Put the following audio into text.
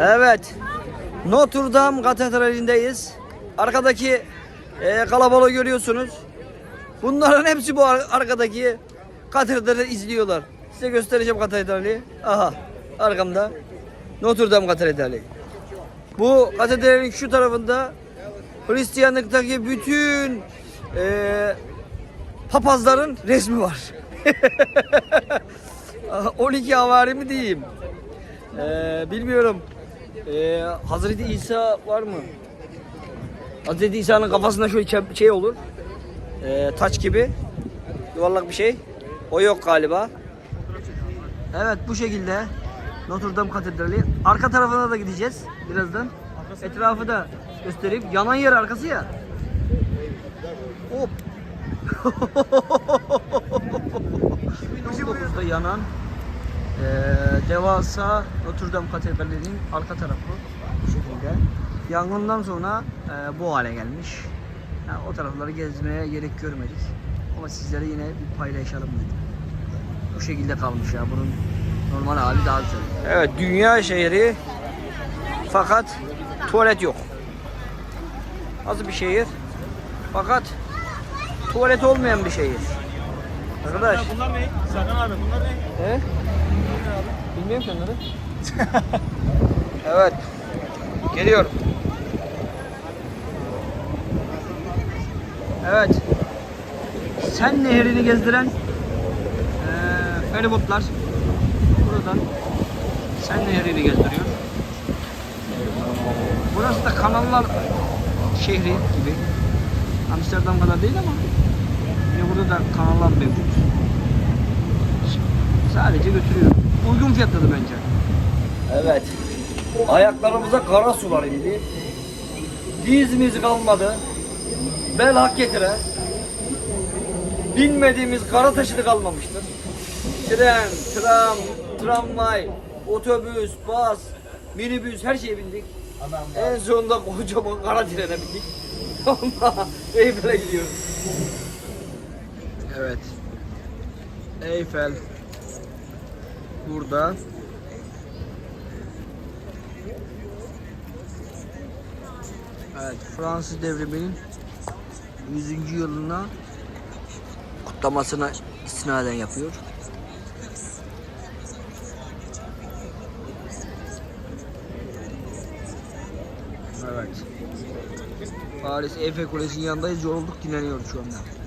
Evet. Notre Dame Katedrali'ndeyiz. Arkadaki e, kalabalığı görüyorsunuz. Bunların hepsi bu ar- arkadaki katedrali izliyorlar. Size göstereceğim katedrali. Aha arkamda Notre Dame Katedrali. Bu katedralin şu tarafında Hristiyanlıktaki bütün e, papazların resmi var. 12 havari mi diyeyim? Ee, bilmiyorum. Ee, Hazreti İsa var mı? Hazreti İsa'nın kafasında şöyle şey olur. Ee, taç gibi. Yuvarlak bir şey. O yok galiba. Evet bu şekilde Notre Dame Katedrali. Arka tarafına da gideceğiz birazdan. Etrafı da göstereyim. Yanan yer arkası ya. Hop. 2019'da yanan ee, devasa Notre Dame Katedrali'nin arka tarafı bu şekilde. Yangından sonra e, bu hale gelmiş. Yani o tarafları gezmeye gerek görmedik. Ama sizlere yine bir paylaşalım dedim. Bu şekilde kalmış ya. Bunun normal hali daha güzel. Evet, dünya şehri fakat tuvalet yok. Nasıl bir şehir? Fakat tuvalet olmayan bir şehir. Arkadaş. Bunlar ne? Serkan abi bunlar ne? He? Bilmiyorum ki onları. evet. Geliyorum. Evet. Sen nehrini gezdiren eee feribotlar buradan Sen nehrini gezdiriyor. Burası da kanallar şehri gibi. Amsterdam kadar değil ama yine burada da kanallar mevcut. Sadece götürüyor. Uygun fiyatladı bence. Evet. Ayaklarımıza kara sular indi. Dizimiz kalmadı. Bel hak getire. Binmediğimiz kara taşıdı kalmamıştır. Tren, tram, tramvay, otobüs, bas, minibüs her şeye bindik. En sonunda kocaman kara trene bindik. Ama Eyfel'e gidiyoruz. Evet. Eyfel burada. Evet, Fransız devriminin 100. yılına kutlamasına istinaden yapıyor. Evet. Paris Eyfel Kulesi'nin yanındayız. Yorulduk dinleniyoruz şu anda.